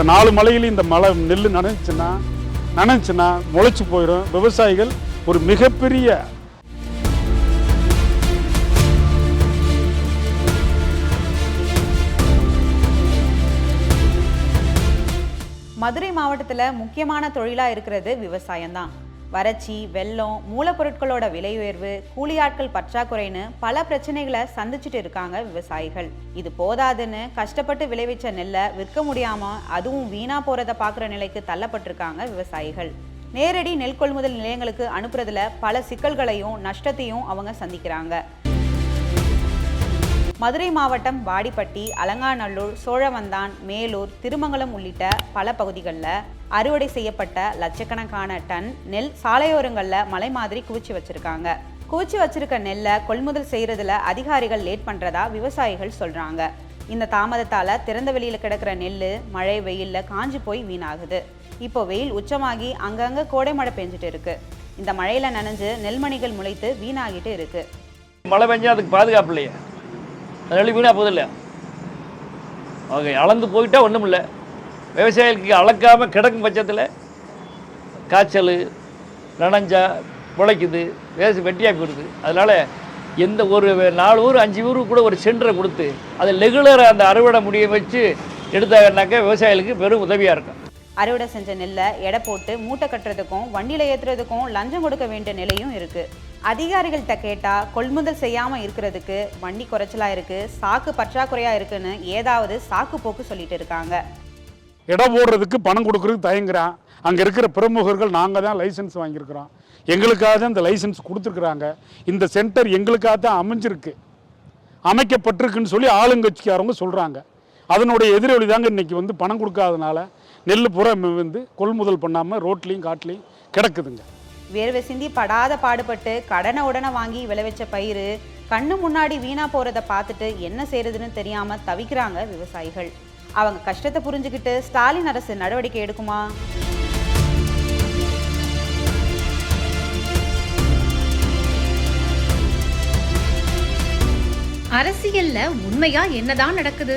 இந்த நாலு மலையிலையும் இந்த மலை நெல் நனைஞ்சுன்னா நனைஞ்சுன்னா முளைச்சி போயிடும். விவசாயிகள் ஒரு மிகப்பெரிய மதுரை மாவட்டத்தில் முக்கியமான தொழிலாக இருக்கிறது விவசாயம்தான். வறட்சி வெள்ளம் மூலப்பொருட்களோட விலை உயர்வு கூலி ஆட்கள் பற்றாக்குறைன்னு பல பிரச்சனைகளை சந்திச்சுட்டு இருக்காங்க விவசாயிகள். இது போதாதுன்னு கஷ்டப்பட்டு விளைவிச்ச நெல்லை விற்க முடியாம அதுவும் வீணா போறதை பார்க்குற நிலைக்கு தள்ளப்பட்டிருக்காங்க விவசாயிகள். நேரடி நெல் கொள்முதல் நிலையங்களுக்கு அனுப்புறதுல பல சிக்கல்களையும் நஷ்டத்தையும் அவங்க சந்திக்கிறாங்க. மதுரை மாவட்டம் வாடிப்பட்டி அலங்காநல்லூர் சோழவந்தான் மேலூர் திருமங்கலம் உள்ளிட்ட பல பகுதிகளில் அறுவடை செய்யப்பட்ட லட்சக்கணக்கான டன் நெல் சாலையோரங்களில் மலை மாதிரி குவிச்சு வச்சிருக்காங்க. குவிச்சு வச்சிருக்க நெல்லை கொள்முதல் செய்யறதுல அதிகாரிகள் லேட் பண்றதா விவசாயிகள் சொல்றாங்க. இந்த தாமதத்தால் திறந்த வெளியில கிடக்கிற நெல் மழை வெயில்ல காஞ்சு போய் வீணாகுது. இப்போ வெயில் உச்சமாகி அங்கங்கே கோடை மழை பெஞ்சிட்டு இருக்கு. இந்த மழையில நனைஞ்சு நெல்மணிகள் முளைத்து வீணாகிட்டு இருக்கு. மழை பெஞ்சா அதுக்கு பாதுகாப்பு இல்லையா. அதனால வீணாக போகுது ஓகே அளந்து போயிட்டால் ஒன்றும் இல்லை விவசாயிகளுக்கு அளக்காமல் கிடக்கும் பட்சத்தில் காய்ச்சல் நனைஞ்சா பிழைக்குது வேசு வெட்டியாக போயிடுது. அதனால் எந்த ஒரு நாலு ஊர் அஞ்சு ஊருக்கு கூட ஒரு சென்டரை கொடுத்து அதை ரெகுலராக அந்த அறுவடை முடிய வச்சு எடுத்தாங்கன்னாக்கா விவசாயிகளுக்கு பெரும் உதவியாக இருக்கும். அறுவடை செஞ்ச நெல்லை எடை போட்டு மூட்டை கட்டுறதுக்கும் வண்டியில் ஏற்றுறதுக்கும் லஞ்சம் கொடுக்க வேண்டிய நிலையும் இருக்குது அதிகாரிகள்கிட்ட கேட்டால் கொள்முதல் செய்யாமல் இருக்கிறதுக்கு வண்டி குறைச்சலாக இருக்குது சாக்கு பற்றாக்குறையாக இருக்குன்னு ஏதாவது சாக்கு போக்கு சொல்லிட்டு இருக்காங்க. இடம் போடுறதுக்கு பணம் கொடுக்கறதுக்கு தயங்குறான் அங்கே இருக்கிற பிரமுகர்கள் நாங்கள் தான் லைசன்ஸ் வாங்கியிருக்கிறோம். எங்களுக்காக தான் இந்த லைசன்ஸ் கொடுத்துருக்குறாங்க. இந்த சென்டர் எங்களுக்காக தான் அமைஞ்சிருக்கு. அமைக்கப்பட்டிருக்குன்னு சொல்லி ஆளுங்கட்சிக்காரவங்க சொல்கிறாங்க அதனுடைய எதிரொலி தாங்க இன்றைக்கி வந்து பணம் கொடுக்காதனால நெல் பூரா வந்து கொள்முதல் பண்ணாமல் ரோட்லேயும் காட்டுலேயும் கிடக்குதுங்க. வேர்வை சிந்தி படாத பாடுபட்டு கடனை உடனே வாங்கி விளைவிச்ச பயிர் கண்ணு முன்னாடி வீணா போறத பார்த்துட்டு என்ன செய்யறதுன்னு தெரியாம தவிக்கிறாங்க விவசாயிகள். அவங்க கஷ்டத்தை புரிஞ்சுக்கிட்டு ஸ்டாலின் அரசு நடவடிக்கை எடுக்குமா? அரசியல்ல உண்மையா என்னதான் நடக்குது?